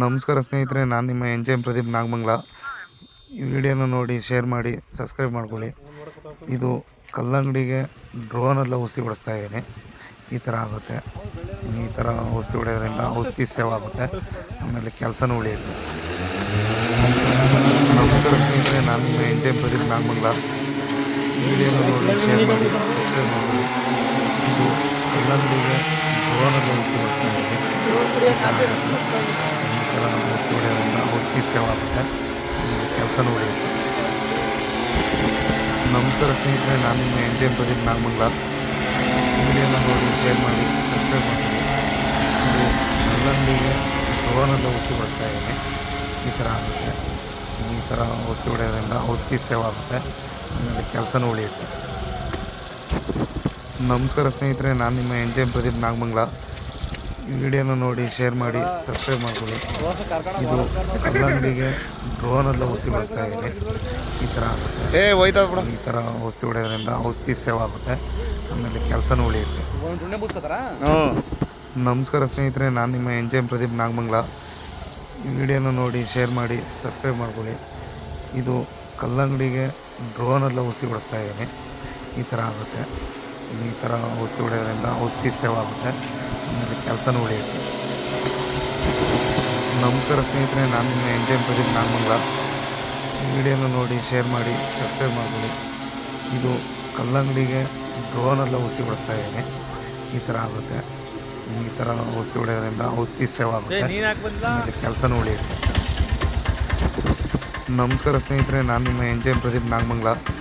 ನಮಸ್ಕಾರ ಸ್ನೇಹಿತರೆ, ನಾನು ನಿಮ್ಮ ಎನ್ ಪ್ರದೀಪ್ ನಾಗಮಂಗ್ಲ. ಈ ವಿಡಿಯೋನ ನೋಡಿ ಶೇರ್ ಮಾಡಿ ಸಬ್ಸ್ಕ್ರೈಬ್ ಮಾಡ್ಕೊಳ್ಳಿ. ಇದು ಕಲ್ಲಂಗಡಿಗೆ ಡ್ರೋನೆಲ್ಲ ಔಷಧಿ ಹೊಡಿಸ್ತಾ ಇದ್ದೀನಿ. ಈ ಥರ ಆಗುತ್ತೆ. ಈ ಥರ ಔಷಧಿ ಹೊಡೆಯೋದ್ರಿಂದ ಔಷಧಿ ಸೇವ್ ಆಗುತ್ತೆ. ಆಮೇಲೆ ಕೆಲಸನೂ ಉಳಿಯುತ್ತೆ. ನಮಸ್ಕಾರ ಸ್ನೇಹಿತರೆ, ನಾನು ನಿಮ್ಮ N J M Pradeep Nagamangala. ಈ ವಿಡಿಯೋನ ನೋಡಿ ಶೇರ್ ಮಾಡಿ ಸಬ್ಸ್ಕ್ರೈಬ್ ಮಾಡ್ಕೊಳ್ಳಿ ಇದು ಕಲ್ಲಂಗಡಿಗೆ ಡ್ರೋನೆಲ್ಲ ಔಷಧಿ ಹೊಡಿಸ್ತಾ ಇದ್ದೀನಿ ಈ ಥರ ಸೇವಾಗುತ್ತೆ ನಮಸ್ಕಾರ ಸ್ನೇಹಿತರೆ ನಾನು ನಿಮ್ಮ N G M Pradeep Nagamangala ವಿಡಿಯೋನ ನೋಡಿ ಶೇರ್ ಮಾಡಿ ಸಬ್ಸ್ಕ್ರೈಬ್ ಮಾಡಿ ಇದು ಕಲ್ಲಂಗಡಿಗೆ ಡ್ರೋನೆಲ್ಲ ಔಷಧಿ ಇದ್ದೀನಿ ಈ ಥರ ಆಗುತ್ತೆ ಈ ಥರ ಔಷಧಿ ಹೊಡೆಯೋದ್ರಿಂದ ಔಷಧಿ ಸೇವೆ ಆಗುತ್ತೆ ಆಮೇಲೆ ಕೆಲಸನೂ ಉಳಿಯುತ್ತೆ ನಮಸ್ಕಾರ ಸ್ನೇಹಿತರೆ ನಾನು ನಿಮ್ಮ N G M Pradeep Nagamangala ಈ ವಿಡಿಯೋನ ನೋಡಿ ಶೇರ್ ಮಾಡಿ ಸಬ್ಸ್ಕ್ರೈಬ್ ಮಾಡ್ಕೊಳ್ಳಿ. ಇದು ಕಲ್ಲಂಗಡಿಗೆ ಡ್ರೋನೆಲ್ಲ ಔಷಧಿ ಬಳಸ್ತಾ ಇದ್ದೀನಿ ಈ ಥರ ಏ ಹೋಯ್ತಾ ಬಿಡು. ಈ ಥರ ಔಷಧಿ ಹೊಡೆಯೋದ್ರಿಂದ ಔಷಧಿ ಸೇವ್ ಆಗುತ್ತೆ. ಆಮೇಲೆ ಕೆಲಸನೂ ಉಳಿಯುತ್ತೆ. ನಮಸ್ಕಾರ ಸ್ನೇಹಿತರೆ ನಾನು ನಿಮ್ಮ N J M Pradeep Nagamangala. ಈ ವಿಡಿಯೋನ ನೋಡಿ ಶೇರ್ ಮಾಡಿ ಸಬ್ಸ್ಕ್ರೈಬ್ ಮಾಡ್ಕೊಳ್ಳಿ. ಇದು ಕಲ್ಲಂಗಡಿಗೆ ಡ್ರೋನೆಲ್ಲ ಔಷಧಿ ಬಳಸ್ತಾ ಇದ್ದೀನಿ ಈ ಥರ ಆಗುತ್ತೆ. ಈ ಥರ ಔಷಧಿ ಹೊಡೆಯೋದ್ರಿಂದ ಔಷಧಿ ಸೇವ್ ಆಗುತ್ತೆ. ಆಮೇಲೆ ಕೆಲಸನೂ ಉಳಿಯುತ್ತೆ. ನಮಸ್ಕಾರ ಸ್ನೇಹಿತರೆ ನಾನು ನಿಮ್ಮ N J M Pradeep Nagamangala. ಈ ವಿಡಿಯೋನ ನೋಡಿ ಶೇರ್ ಮಾಡಿ ಸಬ್ಸ್ಕ್ರೈಬ್ ಮಾಡ್ಕೊಳ್ಳಿ. ಇದು ಕಲ್ಲಂಗಡಿಗೆ ಡ್ರೋನೆಲ್ಲ ಔಷಧಿ ಬಳಸ್ತಾ ಇದ್ದೀನಿ. ಈ ಥರ ಆಗುತ್ತೆ. ಈ ಥರ ಔಷಧಿ ಹೊಡೆಯೋದ್ರಿಂದ ಔಷಧಿ ಸೇವ್ ಆಗುತ್ತೆ. ಆಮೇಲೆ ಕೆಲಸನೂ ಉಳಿಯುತ್ತೆ. ನಮಸ್ಕಾರ ಸ್ನೇಹಿತರೆ ನಾನು ನಿಮ್ಮ N J M Pradeep Nagamangala.